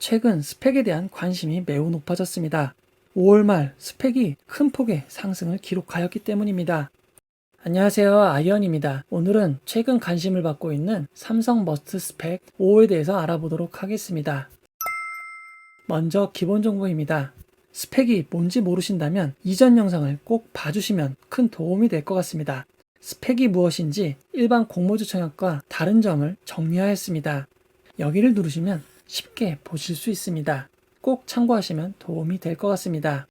최근 스펙에 대한 관심이 매우 높아졌습니다. 5월 말 스펙이 큰 폭의 상승을 기록하였기 때문입니다. 안녕하세요. 아이언입니다. 오늘은 최근 관심을 받고 있는 삼성 머스트 스펙 5에 대해서 알아보도록 하겠습니다. 먼저 기본 정보입니다. 스펙이 뭔지 모르신다면 이전 영상을 꼭 봐주시면 큰 도움이 될 것 같습니다. 스펙이 무엇인지 일반 공모주 청약과 다른 점을 정리하였습니다. 여기를 누르시면 쉽게 보실 수 있습니다. 꼭 참고하시면 도움이 될 것 같습니다.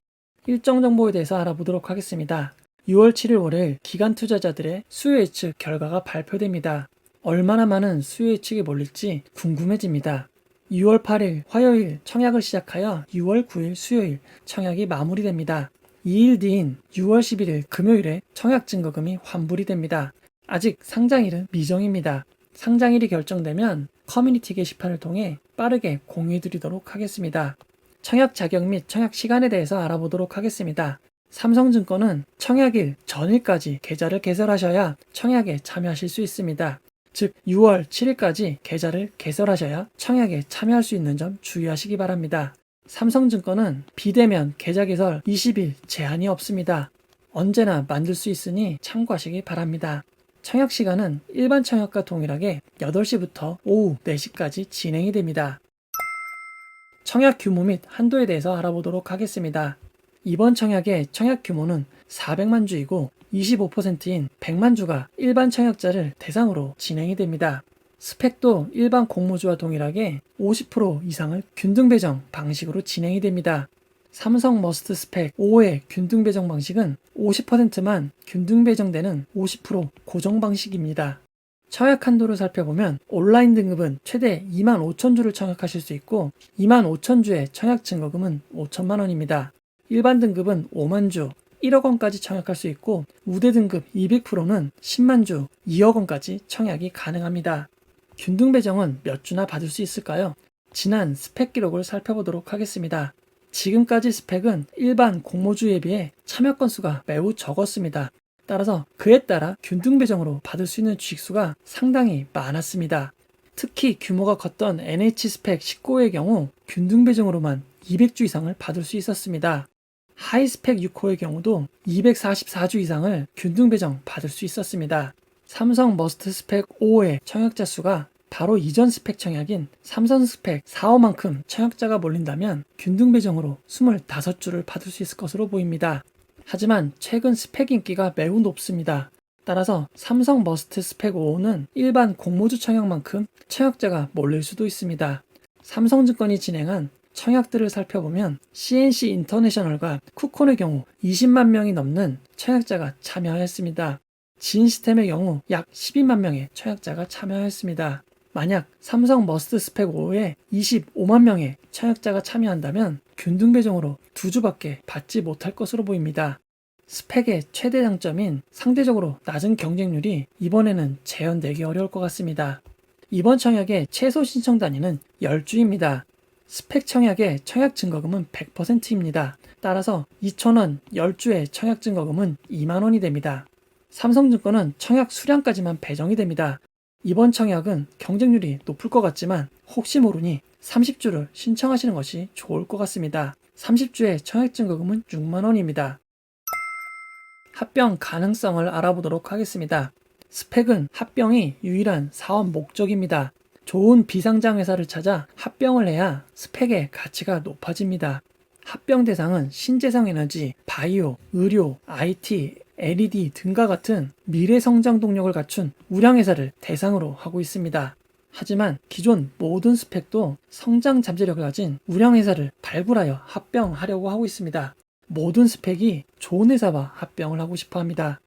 일정 정보에 대해서 알아보도록 하겠습니다. 6월 7일 월요일 기간 투자자들의 수요 예측 결과가 발표됩니다. 얼마나 많은 수요 예측이 몰릴지 궁금해집니다. 6월 8일 화요일 청약을 시작하여 6월 9일 수요일 청약이 마무리됩니다. 2일 뒤인 6월 11일 금요일에 청약 증거금이 환불이 됩니다. 아직 상장일은 미정입니다. 상장일이 결정되면 커뮤니티 게시판을 통해 빠르게 공유해드리도록 하겠습니다. 청약 자격 및 청약 시간에 대해서 알아보도록 하겠습니다. 삼성증권은 청약일 전일까지 계좌를 개설하셔야 청약에 참여하실 수 있습니다. 즉 6월 7일까지 계좌를 개설하셔야 청약에 참여할 수 있는 점 주의하시기 바랍니다. 삼성증권은 비대면 계좌 개설 20일 제한이 없습니다. 언제나 만들 수 있으니 참고하시기 바랍니다. 청약 시간은 일반 청약과 동일하게 8시부터 오후 4시까지 진행이 됩니다. 청약 규모 및 한도에 대해서 알아보도록 하겠습니다. 이번 청약의 청약 규모는 400만 주이고 25%인 100만 주가 일반 청약자를 대상으로 진행이 됩니다. 스펙도 일반 공모주와 동일하게 50% 이상을 균등 배정 방식으로 진행이 됩니다. 삼성 머스트 스펙 5의 균등 배정 방식은 50%만 균등 배정되는 50% 고정 방식입니다. 청약 한도를 살펴보면 온라인 등급은 최대 2만 5천 주를 청약하실 수 있고 2만 5천 주의 청약 증거금은 5천만 원입니다. 일반 등급은 5만 주, 1억 원까지 청약할 수 있고 우대 등급 200%는 10만 주, 2억 원까지 청약이 가능합니다. 균등 배정은 몇 주나 받을 수 있을까요? 지난 스펙 기록을 살펴보도록 하겠습니다. 지금까지 스펙은 일반 공모주에 비해 참여 건수가 매우 적었습니다. 따라서 그에 따라 균등 배정으로 받을 수 있는 주식수가 상당히 많았습니다. 특히 규모가 컸던 NH 스펙 19호의 경우 균등 배정으로만 200주 이상을 받을 수 있었습니다. 하이 스펙 6호의 경우도 244주 이상을 균등 배정 받을 수 있었습니다. 삼성 머스트 스펙 5의 청약자 수가 바로 이전 스펙 청약인 삼성 스펙 4호만큼 청약자가 몰린다면 균등 배정으로 25주를 받을 수 있을 것으로 보입니다. 하지만 최근 스펙 인기가 매우 높습니다. 따라서 삼성 머스트 스펙 5는 일반 공모주 청약만큼 청약자가 몰릴 수도 있습니다. 삼성증권이 진행한 청약들을 살펴보면 CNC 인터내셔널과 쿠콘의 경우 20만 명이 넘는 청약자가 참여하였습니다. 진시스템의 경우 약 12만 명의 청약자가 참여하였습니다. 만약 삼성 머스트 스펙 5에 25만 명의 청약자가 참여한다면 균등 배정으로 두 주밖에 받지 못할 것으로 보입니다. 스펙의 최대 장점인 상대적으로 낮은 경쟁률이 이번에는 재현되기 어려울 것 같습니다. 이번 청약의 최소 신청 단위는 10주입니다. 스펙 청약의 청약 증거금은 100%입니다. 따라서 2,000원 10주의 청약 증거금은 2만원이 됩니다. 삼성증권은 청약 수량까지만 배정이 됩니다. 이번 청약은 경쟁률이 높을 것 같지만 혹시 모르니 30주를 신청하시는 것이 좋을 것 같습니다. 30주의 청약 증거금은 6만원입니다. 합병 가능성을 알아보도록 하겠습니다. 스펙은 합병이 유일한 사업 목적입니다. 좋은 비상장 회사를 찾아 합병을 해야 스펙의 가치가 높아집니다. 합병 대상은 신재생 에너지, 바이오, 의료, IT, LED 등과 같은 미래 성장 동력을 갖춘 우량 회사를 대상으로 하고 있습니다. 하지만 기존 모든 스펙도 성장 잠재력을 가진 우량 회사를 발굴하여 합병하려고 하고 있습니다. 모든 스펙이 좋은 회사와 합병을 하고 싶어 합니다.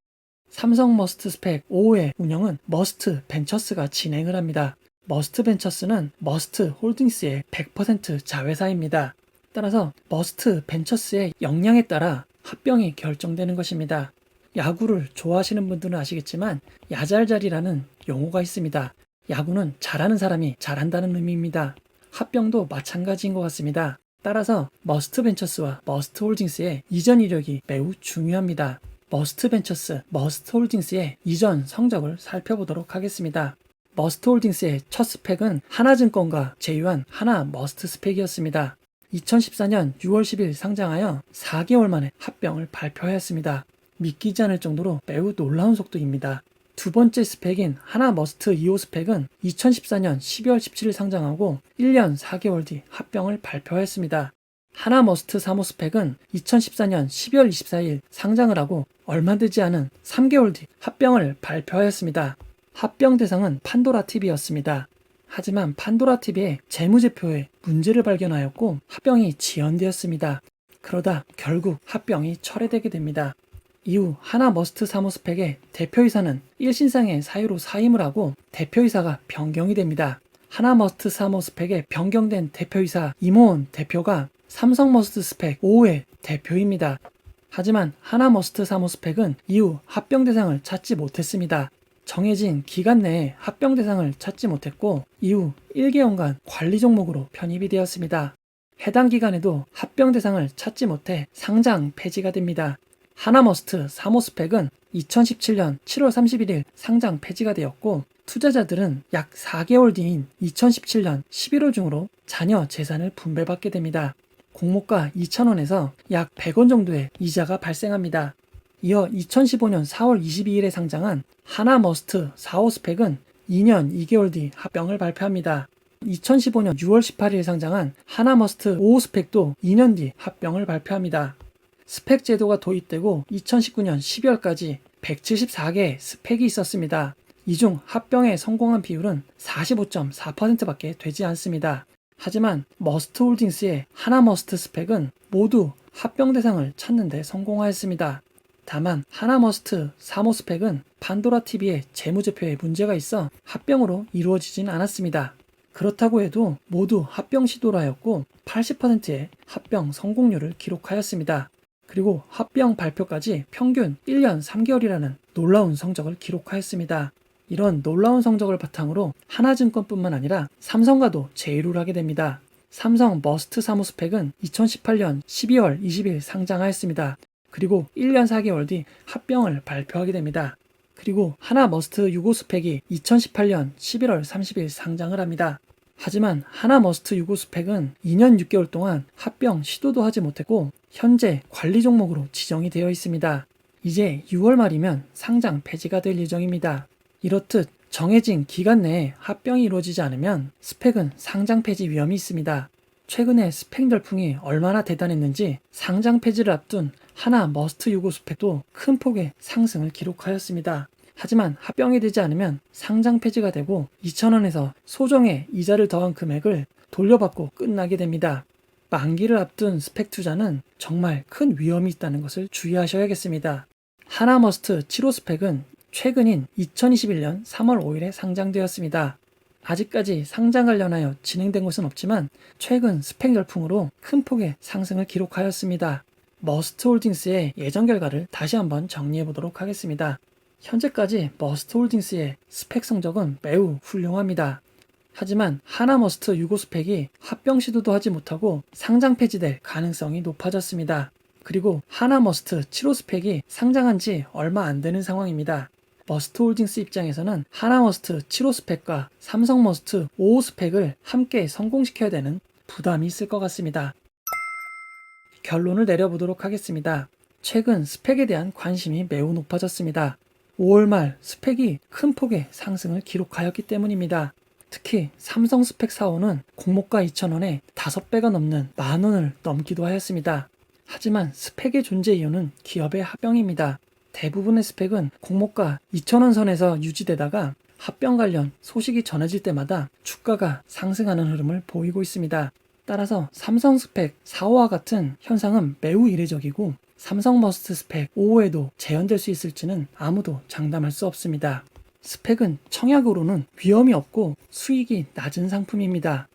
삼성 머스트 스펙 5의 운영은 머스트 벤처스가 진행을 합니다. 머스트 벤처스는 머스트 홀딩스의 100% 자회사입니다. 따라서 머스트 벤처스의 역량에 따라 합병이 결정되는 것입니다. 야구를 좋아하시는 분들은 아시겠지만 야잘잘이라는 용어가 있습니다. 야구는 잘하는 사람이 잘한다는 의미입니다. 합병도 마찬가지인 것 같습니다. 따라서 머스트 벤처스와 머스트 홀딩스의 이전 이력이 매우 중요합니다. 머스트 벤처스, 머스트 홀딩스의 이전 성적을 살펴보도록 하겠습니다. 머스트 홀딩스의 첫 스펙은 하나증권과 제휴한 하나 머스트 스펙이었습니다. 2014년 6월 10일 상장하여 4개월 만에 합병을 발표하였습니다. 믿기지 않을 정도로 매우 놀라운 속도입니다. 두 번째 스펙인 하나 머스트 2호 스펙은 2014년 12월 17일 상장하고 1년 4개월 뒤 합병을 발표하였습니다. 하나 머스트 3호 스펙은 2014년 12월 24일 상장을 하고 얼마 되지 않은 3개월 뒤 합병을 발표하였습니다. 합병 대상은 판도라 TV였습니다. 하지만 판도라 TV의 재무제표에 문제를 발견하였고 합병이 지연되었습니다. 그러다 결국 합병이 철회되게 됩니다. 이후 하나 머스트 3호 스펙의 대표이사는 1신상의 사유로 사임을 하고 대표이사가 변경이 됩니다. 하나 머스트 3호 스펙의 변경된 대표이사 이모원 대표가 삼성 머스트 스펙 5의 대표입니다. 하지만 하나 머스트 3호 스펙은 이후 합병 대상을 찾지 못했습니다. 정해진 기간 내에 합병 대상을 찾지 못했고 이후 1개월간 관리 종목으로 편입이 되었습니다. 해당 기간에도 합병 대상을 찾지 못해 상장 폐지가 됩니다. 하나머스트 3호 스펙은 2017년 7월 31일 상장 폐지가 되었고 투자자들은 약 4개월 뒤인 2017년 11월 중으로 자녀 재산을 분배받게 됩니다. 공모가 2,000원에서 약 100원 정도의 이자가 발생합니다. 이어 2015년 4월 22일에 상장한 하나머스트 4호 스펙은 2년 2개월 뒤 합병을 발표합니다. 2015년 6월 18일 상장한 하나머스트 5호 스펙도 2년 뒤 합병을 발표합니다. 스펙 제도가 도입되고 2019년 12월까지 174개의 스펙이 있었습니다. 이 중 합병에 성공한 비율은 45.4%밖에 되지 않습니다. 하지만 머스트 홀딩스의 하나 머스트 스펙은 모두 합병 대상을 찾는 데 성공하였습니다. 다만 하나 머스트 3호 스펙은 판도라 TV의 재무제표에 문제가 있어 합병으로 이루어지진 않았습니다. 그렇다고 해도 모두 합병 시도를 하였고 80%의 합병 성공률을 기록하였습니다. 그리고 합병 발표까지 평균 1년 3개월이라는 놀라운 성적을 기록하였습니다. 이런 놀라운 성적을 바탕으로 하나증권뿐만 아니라 삼성과도 제휴를 하게 됩니다. 삼성 머스트 3호 스펙은 2018년 12월 20일 상장하였습니다. 그리고 1년 4개월 뒤 합병을 발표하게 됩니다. 그리고 하나 머스트 6호 스펙이 2018년 11월 30일 상장을 합니다. 하지만 하나 머스트 6호 스펙은 2년 6개월 동안 합병 시도도 하지 못했고 현재 관리 종목으로 지정이 되어 있습니다. 이제 6월 말이면 상장 폐지가 될 예정입니다. 이렇듯 정해진 기간 내에 합병이 이루어지지 않으면 스펙은 상장 폐지 위험이 있습니다. 최근에 스펙 열풍이 얼마나 대단했는지 상장 폐지를 앞둔 하나 머스트 6호 스펙도 큰 폭의 상승을 기록하였습니다. 하지만 합병이 되지 않으면 상장 폐지가 되고 2,000원에서 소정의 이자를 더한 금액을 돌려받고 끝나게 됩니다. 만기를 앞둔 스펙 투자는 정말 큰 위험이 있다는 것을 주의하셔야겠습니다. 하나머스트 7호 스펙은 최근인 2021년 3월 5일에 상장되었습니다. 아직까지 상장 관련하여 진행된 것은 없지만 최근 스펙 열풍으로 큰 폭의 상승을 기록하였습니다. 머스트 홀딩스의 예전 결과를 다시 한번 정리해 보도록 하겠습니다. 현재까지 머스트 홀딩스의 스펙 성적은 매우 훌륭합니다. 하지만 하나머스트 6호 스펙이 합병 시도도 하지 못하고 상장 폐지될 가능성이 높아졌습니다. 그리고 하나머스트 7호 스펙이 상장한 지 얼마 안 되는 상황입니다. 머스트 홀딩스 입장에서는 하나머스트 7호 스펙과 삼성머스트 5호 스펙을 함께 성공시켜야 되는 부담이 있을 것 같습니다. 결론을 내려보도록 하겠습니다. 최근 스펙에 대한 관심이 매우 높아졌습니다. 5월 말 스펙이 큰 폭의 상승을 기록하였기 때문입니다. 특히 삼성 스펙 4호는 공모가 2,000원에 5배가 넘는 만원을 넘기도 하였습니다. 하지만 스펙의 존재 이유는 기업의 합병입니다. 대부분의 스펙은 공모가 2,000원 선에서 유지되다가 합병 관련 소식이 전해질 때마다 주가가 상승하는 흐름을 보이고 있습니다. 따라서 삼성 스펙 4호와 같은 현상은 매우 이례적이고 삼성 머스트 스펙 5호에도 재현될 수 있을지는 아무도 장담할 수 없습니다. 스펙은 청약으로는 위험이 없고 수익이 낮은 상품입니다.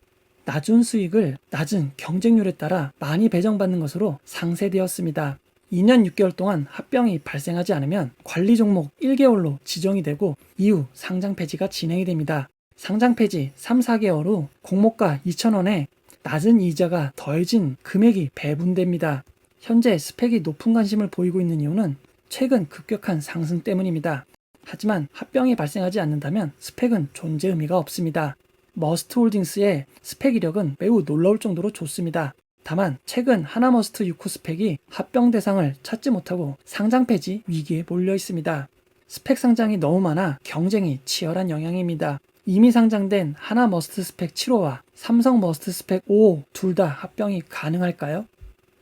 낮은 수익을 낮은 경쟁률에 따라 많이 배정받는 것으로 상세되었습니다. 2년 6개월 동안 합병이 발생하지 않으면 관리 종목 1개월로 지정이 되고 이후 상장 폐지가 진행이 됩니다. 상장 폐지 3, 4개월 후 공모가 2,000원에 낮은 이자가 더해진 금액이 배분됩니다. 현재 스펙이 높은 관심을 보이고 있는 이유는 최근 급격한 상승 때문입니다. 하지만 합병이 발생하지 않는다면 스펙은 존재 의미가 없습니다. 머스트 홀딩스의 스펙 이력은 매우 놀라울 정도로 좋습니다. 다만 최근 하나머스트 6호 스펙이 합병 대상을 찾지 못하고 상장 폐지 위기에 몰려 있습니다. 스펙 상장이 너무 많아 경쟁이 치열한 영향입니다. 이미 상장된 하나 머스트 스펙 7호와 삼성 머스트 스펙 5호 둘 다 합병이 가능할까요?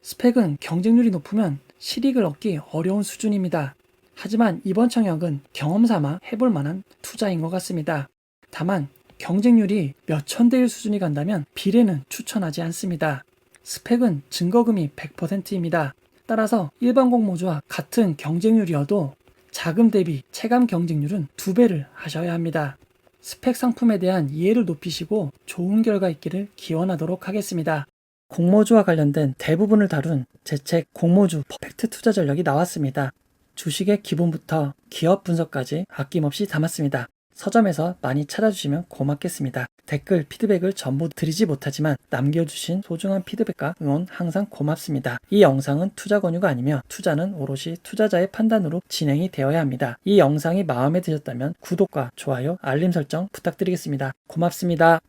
스펙은 경쟁률이 높으면 실익을 얻기 어려운 수준입니다. 하지만 이번 청약은 경험 삼아 해볼 만한 투자인 것 같습니다. 다만 경쟁률이 몇천 대일 수준이 간다면 비례는 추천하지 않습니다. 스펙은 증거금이 100%입니다. 따라서 일반 공모주와 같은 경쟁률이어도 자금 대비 체감 경쟁률은 두 배를 하셔야 합니다. 스펙 상품에 대한 이해를 높이시고 좋은 결과 있기를 기원하도록 하겠습니다. 공모주와 관련된 대부분을 다룬 제 책 공모주 퍼펙트 투자 전략이 나왔습니다. 주식의 기본부터 기업 분석까지 아낌없이 담았습니다. 서점에서 많이 찾아주시면 고맙겠습니다. 댓글, 피드백을 전부 드리지 못하지만 남겨주신 소중한 피드백과 응원 항상 고맙습니다. 이 영상은 투자 권유가 아니며 투자는 오롯이 투자자의 판단으로 진행이 되어야 합니다. 이 영상이 마음에 드셨다면 구독과 좋아요, 알림 설정 부탁드리겠습니다. 고맙습니다.